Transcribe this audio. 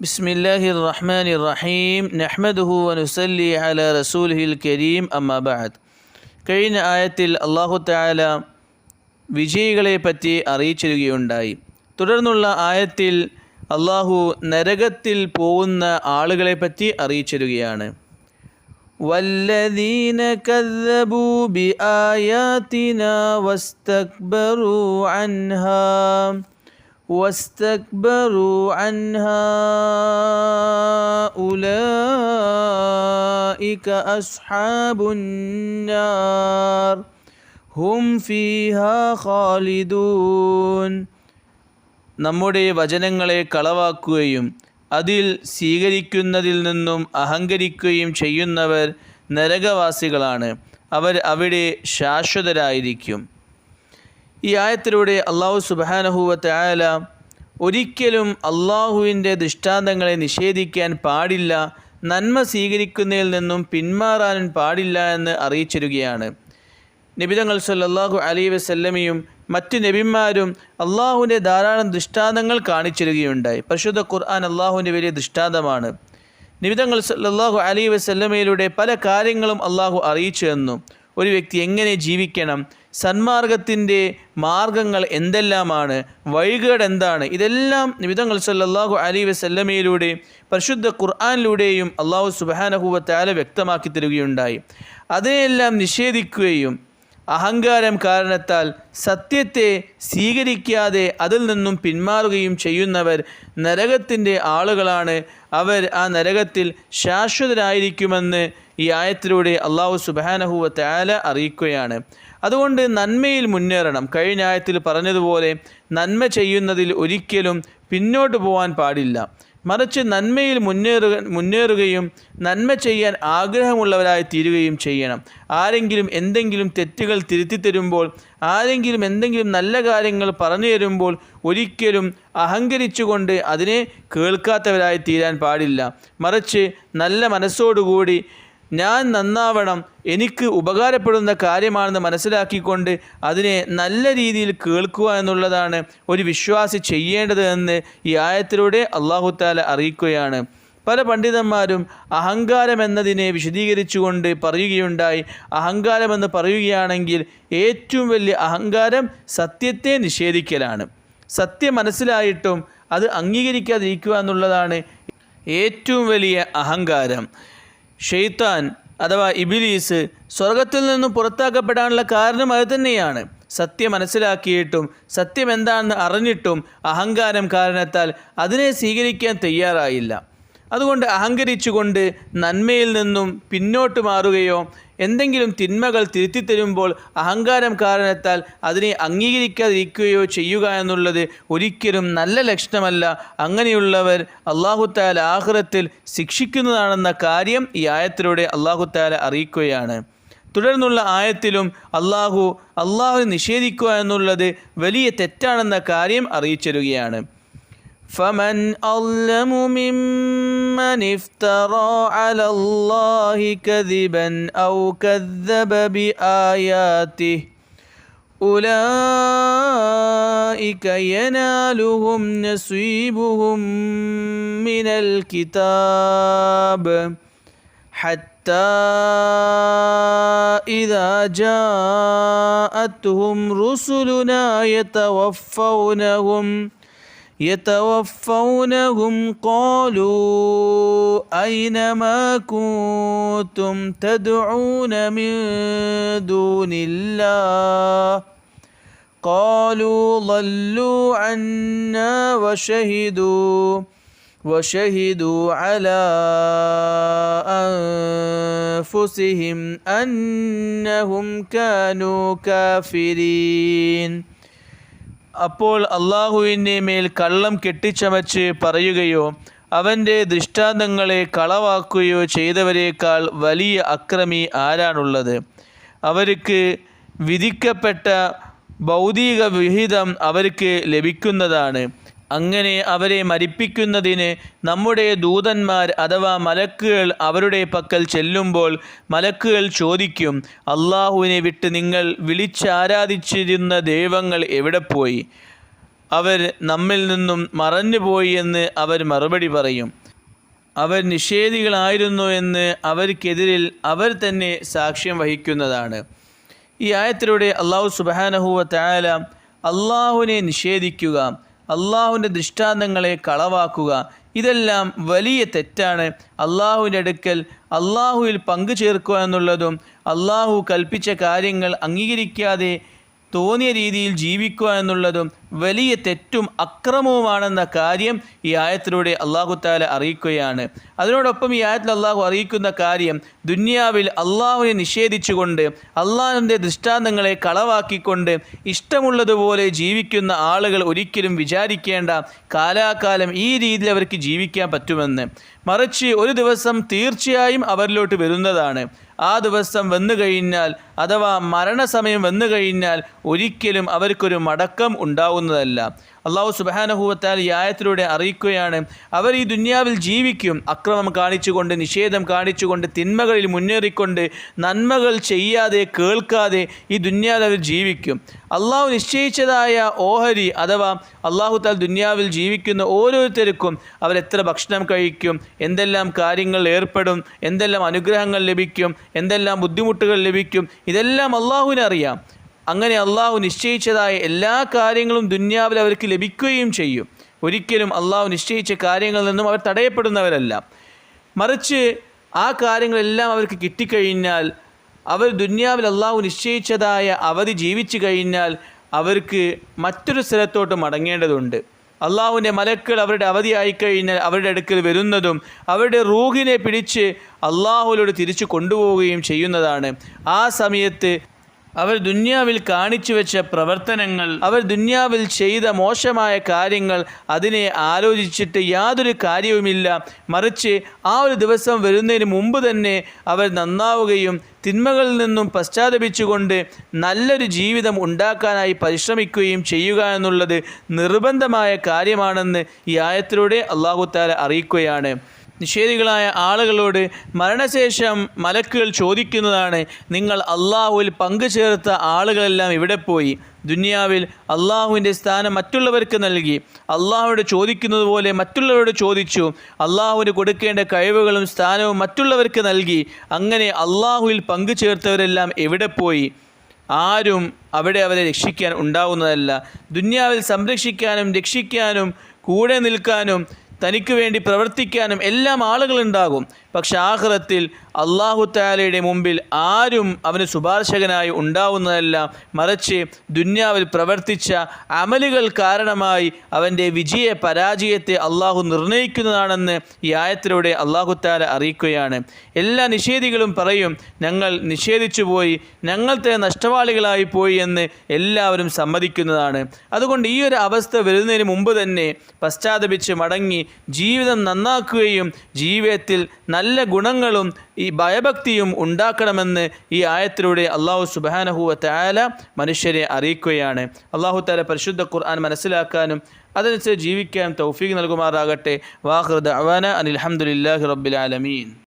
بسم الله الرحمن الرحيم نحمده ونصلي على رسوله الكريم أما بعد കഴിഞ്ഞ ആയത്തിൽ അള്ളാഹു താല വിജയികളെ പറ്റി അറിയിച്ചിരുകയുണ്ടായി തുടർന്നുള്ള ആയത്തിൽ അള്ളാഹു നരകത്തിൽ പോകുന്ന ആളുകളെ പറ്റി അറിയിച്ചിരുകയാണ് والذين كذبوا بآياتنا واستكبروا عنها واستكبروا عنها أولئك أصحاب النار هم فيها خالدون നമ്മുടെ വചനങ്ങളെ കളവാക്കുകയും അതിൽ സ്വീകരിക്കുന്നതിൽ നിന്നും അഹങ്കരിക്കുകയും ചെയ്യുന്നവർ നരകവാസികളാണ് അവർ അവിടെ ശാശ്വതരായിരിക്കും ഈ ആയത്തിലൂടെ അള്ളാഹു സുബാനഹുവത്തെ ആയാല ഒരിക്കലും അള്ളാഹുവിന്റെ ദൃഷ്ടാന്തങ്ങളെ നിഷേധിക്കാൻ പാടില്ല നന്മ സ്വീകരിക്കുന്നതിൽ നിന്നും പിന്മാറാനും പാടില്ല എന്ന് അറിയിച്ചിരുകയാണ്. നബിതങ്ങൾ സല്ലാഹു അലി വസല്ലമയും മറ്റു നബിമാരും അള്ളാഹുവിന്റെ ധാരാളം ദൃഷ്ടാന്തങ്ങൾ കാണിച്ചിരുകയുണ്ടായി. പരിശുദ്ധ ഖുർആൻ അള്ളാഹുവിന്റെ വലിയ ദൃഷ്ടാന്തമാണ്. നിബിതങ്ങൾ സല്ലാഹു അലി വസല്ലമയിലൂടെ പല കാര്യങ്ങളും അള്ളാഹു അറിയിച്ചു തന്നു. ഒരു വ്യക്തി എങ്ങനെ ജീവിക്കണം സന്മാർഗത്തിന്റെ മാർഗങ്ങൾ എന്തെല്ലാമാണ്? വഴികേട് എന്താണ് ഇതെല്ലാം നിമിതങ്ങൾ സല്ലാഹു അലി വസല്ലമയിലൂടെ പരിശുദ്ധ ഖുർആാനിലൂടെയും അള്ളാഹു സുബാനഹുവത്താല വ്യക്തമാക്കി തരികയുണ്ടായി. അതിനെയെല്ലാം നിഷേധിക്കുകയും അഹങ്കാരം കാരണത്താൽ സത്യത്തെ സ്വീകരിക്കാതെ അതിൽ നിന്നും പിന്മാറുകയും ചെയ്യുന്നവർ നരകത്തിന്റെ ആളുകളാണ്. അവർ ആ നരകത്തിൽ ശാശ്വതരായിരിക്കുമെന്ന് ഈ ആയത്തിലൂടെ അള്ളാഹു സുബാനഹുവ തയാല അറിയിക്കുകയാണ്. അതുകൊണ്ട് നന്മയിൽ മുന്നേറണം. കഴിഞ്ഞ ആയത്തിൽ പറഞ്ഞതുപോലെ നന്മ ചെയ്യുന്നതിൽ ഒരിക്കലും പിന്നോട്ട് പോകാൻ പാടില്ല. മറിച്ച് നന്മയിൽ മുന്നേറുക മുന്നേറുകയും നന്മ ചെയ്യാൻ ആഗ്രഹമുള്ളവരായി തീരുകയും ചെയ്യണം. ആരെങ്കിലും എന്തെങ്കിലും തെറ്റുകൾ തിരുത്തി തരുമ്പോൾ ആരെങ്കിലും എന്തെങ്കിലും നല്ല കാര്യങ്ങൾ പറഞ്ഞു തരുമ്പോൾ ഒരിക്കലും അഹങ്കരിച്ചുകൊണ്ട് അതിനെ കേൾക്കാത്തവരായി തീരാൻ പാടില്ല. മറിച്ച് നല്ല മനസ്സോടുകൂടി ഞാൻ നന്നാവണം. എനിക്ക് ഉപകാരപ്പെടുന്ന കാര്യമാണെന്ന് മനസ്സിലാക്കിക്കൊണ്ട് അതിനെ നല്ല രീതിയിൽ കേൾക്കുക എന്നുള്ളതാണ് ഒരു വിശ്വാസി ചെയ്യേണ്ടത് എന്ന് ഈ ആയത്തിലൂടെ അള്ളാഹുത്താല അറിയിക്കുകയാണ്. പല പണ്ഡിതന്മാരും അഹങ്കാരം എന്നതിനെ വിശദീകരിച്ചുകൊണ്ട് പറയുകയുണ്ടായി. അഹങ്കാരമെന്ന് പറയുകയാണെങ്കിൽ ഏറ്റവും വലിയ അഹങ്കാരം സത്യത്തെ നിഷേധിക്കലാണ്. സത്യം മനസ്സിലായിട്ടും അത് അംഗീകരിക്കാതിരിക്കുക എന്നുള്ളതാണ് ഏറ്റവും വലിയ അഹങ്കാരം. ഷെയ്ത്താൻ അഥവാ ഇബിലീസ് സ്വർഗത്തിൽ നിന്നും പുറത്താക്കപ്പെടാനുള്ള കാരണം അത് തന്നെയാണ്. സത്യം മനസ്സിലാക്കിയിട്ടും സത്യം എന്താണെന്ന് അറിഞ്ഞിട്ടും അഹങ്കാരം കാരണത്താൽ അതിനെ സ്വീകരിക്കാൻ തയ്യാറായില്ല. അതുകൊണ്ട് അഹങ്കരിച്ചുകൊണ്ട് നന്മയിൽ നിന്നും പിന്നോട്ട് മാറുകയോ എന്തെങ്കിലും തിന്മകൾ തിരുത്തി തരുമ്പോൾ അഹങ്കാരം കാരണത്താൽ അതിനെ അംഗീകരിക്കാതിരിക്കുകയോ ചെയ്യുക എന്നുള്ളത് ഒരിക്കലും നല്ല ലക്ഷണമല്ല. അങ്ങനെയുള്ളവർ അള്ളാഹുത്താല ആഹ്റത്തിൽ ശിക്ഷിക്കുന്നതാണെന്ന കാര്യം ഈ ആയത്തിലൂടെ അള്ളാഹുത്താല അറിയിക്കുകയാണ്. തുടർന്നുള്ള ആയത്തിലും അള്ളാഹു അള്ളാഹു നിഷേധിക്കുക എന്നുള്ളത് വലിയ തെറ്റാണെന്ന കാര്യം അറിയിച്ചിരുകയാണ് فمن أظلم ممن افترى على الله كذبا أو كذب بآياته أولئك ينالهم نصيبهم من الكتاب حتى إذا جاءتهم رسلنا يتوفونهم يتوفونهم قالوا أين ما كنتم تدعون من دون الله؟ قالوا ضلوا عنا وشهدوا وشهدوا على أنفسهم أنهم كانوا كافرين. അപ്പോൾ അള്ളാഹുവിന്റെ മേൽ കള്ളം കെട്ടിച്ചമച്ച് പറയുകയോ അവന്റെ ദൃഷ്ടാന്തങ്ങളെ കളവാക്കുകയോ ചെയ്തവരേക്കാൾ വലിയ അക്രമി ആരാണുള്ളത്? അവർക്ക് വിധിക്കപ്പെട്ട ഭൗതിക വിഹിതം അവർക്ക് ലഭിക്കുന്നതാണ്. അങ്ങനെ അവരെ മരിപ്പിക്കുന്നതിന് നമ്മുടെ ദൂതന്മാർ അഥവാ മലക്കുകൾ അവരുടെ പക്കൽ ചെല്ലുമ്പോൾ മലക്കുകൾ ചോദിക്കും അള്ളാഹുവിനെ വിട്ട് നിങ്ങൾ വിളിച്ചാരാധിച്ചിരുന്ന ദൈവങ്ങൾ എവിടെ പോയി? അവർ നമ്മിൽ നിന്നും മറഞ്ഞുപോയി എന്ന് അവർ മറുപടി പറയും. അവർ നിഷേധികളായിരുന്നു എന്ന് അവർക്കെതിരിൽ അവർ തന്നെ സാക്ഷ്യം വഹിക്കുന്നതാണ്. ഈ ആയത്തിലൂടെ അള്ളാഹു സുബാനഹുവ തായാല അള്ളാഹുവിനെ നിഷേധിക്കുക അള്ളാഹുവിന്റെ ദൃഷ്ടാന്തങ്ങളെ കളവാക്കുക. ഇതെല്ലാം വലിയ തെറ്റാണ്. അള്ളാഹുവിന്റെ അടുക്കൽ അള്ളാഹുവിൽ പങ്കു ചേർക്കുക എന്നുള്ളതും അള്ളാഹു കൽപ്പിച്ച കാര്യങ്ങൾ അംഗീകരിക്കാതെ തോന്നിയ രീതിയിൽ ജീവിക്കുക എന്നുള്ളതും വലിയ തെറ്റും അക്രമവുമാണെന്ന കാര്യം ഈ ആയത്തിലൂടെ അള്ളാഹു താല അറിയിക്കുകയാണ്. അതിനോടൊപ്പം ഈ ആയത്തിൽ അള്ളാഹു അറിയിക്കുന്ന കാര്യം ദുന്യാവിൽ അള്ളാഹുവിനെ നിഷേധിച്ചുകൊണ്ട് അള്ളാഹുവിന്റെ ദൃഷ്ടാന്തങ്ങളെ കളവാക്കിക്കൊണ്ട് ഇഷ്ടമുള്ളതുപോലെ ജീവിക്കുന്ന ആളുകൾ ഒരിക്കലും വിചാരിക്കേണ്ട കാലാകാലം ഈ രീതിയിൽ അവർക്ക് ജീവിക്കാൻ പറ്റുമെന്ന്. മറിച്ച് ഒരു ദിവസം തീർച്ചയായും അവരിലോട്ട് വരുന്നതാണ്. ആ ദിവസം വന്നു കഴിഞ്ഞാൽ അഥവാ മരണസമയം വന്നു കഴിഞ്ഞാൽ ഒരിക്കലും അവർക്കൊരു മടക്കം ഉണ്ടാവുന്നതല്ല അള്ളാഹു സുബാനഹുവത്താൽ ഈ ആയത്തിലൂടെ അറിയിക്കുകയാണ് അവർ ഈ ദുന്യാവിൽ ജീവിക്കും. അക്രമം കാണിച്ചുകൊണ്ട് നിഷേധം കാണിച്ചുകൊണ്ട് തിന്മകളിൽ മുന്നേറിക്കൊണ്ട് നന്മകൾ ചെയ്യാതെ കേൾക്കാതെ ഈ ദുന്യാവിൽ അവർ ജീവിക്കും. അള്ളാഹു നിശ്ചയിച്ചതായ ഓഹരി അഥവാ അള്ളാഹു താൽ ദുന്യാവിൽ ജീവിക്കുന്ന ഓരോരുത്തർക്കും അവരെത്ര ഭക്ഷണം കഴിക്കും എന്തെല്ലാം കാര്യങ്ങൾ ഏർപ്പെടും എന്തെല്ലാം അനുഗ്രഹങ്ങൾ ലഭിക്കും എന്തെല്ലാം ബുദ്ധിമുട്ടുകൾ ലഭിക്കും ഇതെല്ലാം അള്ളാഹുവിനെ അറിയാം. അങ്ങനെ അള്ളാഹു നിശ്ചയിച്ചതായ എല്ലാ കാര്യങ്ങളും ദുന്യാവിൽ അവർക്ക് ലഭിക്കുകയും ചെയ്യും. ഒരിക്കലും അള്ളാഹു നിശ്ചയിച്ച കാര്യങ്ങളിൽ നിന്നും അവർ തടയപ്പെടുന്നവരല്ല. മറിച്ച് ആ കാര്യങ്ങളെല്ലാം അവർക്ക് കിട്ടിക്കഴിഞ്ഞാൽ അവർ ദുന്യാവിൽ അള്ളാഹു നിശ്ചയിച്ചതായ അവധി ജീവിച്ചു കഴിഞ്ഞാൽ അവർക്ക് മറ്റൊരു സ്ഥലത്തോട്ട് മടങ്ങേണ്ടതുണ്ട്. അള്ളാഹുവിന്റെ മലക്കൾ അവരുടെ അവധിയായി കഴിഞ്ഞാൽ അവരുടെ അടുക്കൽ വരുന്നതും അവരുടെ റൂഹിനെ പിടിച്ച് അള്ളാഹുലോട് തിരിച്ചു കൊണ്ടുപോവുകയും ചെയ്യുന്നതാണ്. ആ സമയത്ത് അവർ ദുന്യാവിൽ കാണിച്ചു വെച്ച പ്രവർത്തനങ്ങൾ അവർ ദുന്യാവിൽ ചെയ്ത മോശമായ കാര്യങ്ങൾ അതിനെ ആലോചിച്ചിട്ട് യാതൊരു കാര്യവുമില്ല. മറിച്ച് ആ ഒരു ദിവസം വരുന്നതിന് മുമ്പ് തന്നെ അവർ നന്നാവുകയും തിന്മകളിൽ നിന്നും പശ്ചാത്തപിച്ചുകൊണ്ട് നല്ലൊരു ജീവിതം ഉണ്ടാക്കാനായി പരിശ്രമിക്കുകയും ചെയ്യുക എന്നുള്ളത് നിർബന്ധമായ കാര്യമാണെന്ന് ഈ ആയത്തിലൂടെ അള്ളാഹുത്താല അറിയിക്കുകയാണ്. നിഷേധികളായ ആളുകളോട് മരണശേഷം മലക്കുകൾ ചോദിക്കുന്നതാണ് നിങ്ങൾ അള്ളാഹുവിൽ പങ്കുചേർത്ത ആളുകളെല്ലാം ഇവിടെ പോയി? ദുനിയാവിൽ അള്ളാഹുവിന്റെ സ്ഥാനം മറ്റുള്ളവർക്ക് നൽകി. അള്ളാഹുവിടെ ചോദിക്കുന്നത് പോലെ മറ്റുള്ളവരോട് ചോദിച്ചു. അള്ളാഹുവിന് കൊടുക്കേണ്ട കഴിവുകളും സ്ഥാനവും മറ്റുള്ളവർക്ക് നൽകി. അങ്ങനെ അള്ളാഹുവിൽ പങ്കുചേർത്തവരെല്ലാം എവിടെ പോയി? ആരും അവിടെ അവരെ രക്ഷിക്കാൻ ഉണ്ടാവുന്നതല്ല. ദുന്യാവിൽ സംരക്ഷിക്കാനും രക്ഷിക്കാനും കൂടെ നിൽക്കാനും തനിക്ക് വേണ്ടി പ്രവർത്തിക്കാനും എല്ലാം ആളുകളുണ്ടാകും. പക്ഷെ ആഹ്റത്തിൽ അള്ളാഹു താലയുടെ മുമ്പിൽ ആരും അവന് ശുപാർശകനായി ഉണ്ടാവുന്നതല്ല. മറിച്ച് ദുന്യാവിൽ പ്രവർത്തിച്ച അമലുകൾ കാരണമായി അവന്റെ വിജയ പരാജയത്തെ അള്ളാഹു നിർണയിക്കുന്നതാണെന്ന് ഈ ആയത്തിലൂടെ അള്ളാഹു താല അറിയിക്കുകയാണ്. എല്ലാ നിഷേധികളും പറയും ഞങ്ങൾ നിഷേധിച്ചു പോയി ഞങ്ങൾ തന്നെ നഷ്ടവാളികളായി പോയി എന്ന് എല്ലാവരും സമ്മതിക്കുന്നതാണ്. അതുകൊണ്ട് ഈ ഒരു അവസ്ഥ വരുന്നതിന് മുമ്പ് തന്നെ പശ്ചാത്തപിച്ച് മടങ്ങി ജീവിതം നന്നാക്കുകയും ജീവിതത്തിൽ നല്ല ഗുണങ്ങളും ഈ ഭയഭക്തിയും ഉണ്ടാക്കണമെന്ന് ഈ ആയത്തിലൂടെ അള്ളാഹു സുബാനഹുവ മനുഷ്യരെ അറിയിക്കുകയാണ്. അള്ളാഹു താല പരിശുദ്ധ ഖുർആൻ മനസ്സിലാക്കാനും അതനുസരിച്ച് ജീവിക്കാൻ തൗഫീഖ് നൽകുമാറാകട്ടെ. വാഹൃദ് അവാന അനിൽഹമുല്ലാഹി റബ്ബിൽ ആലമീൻ.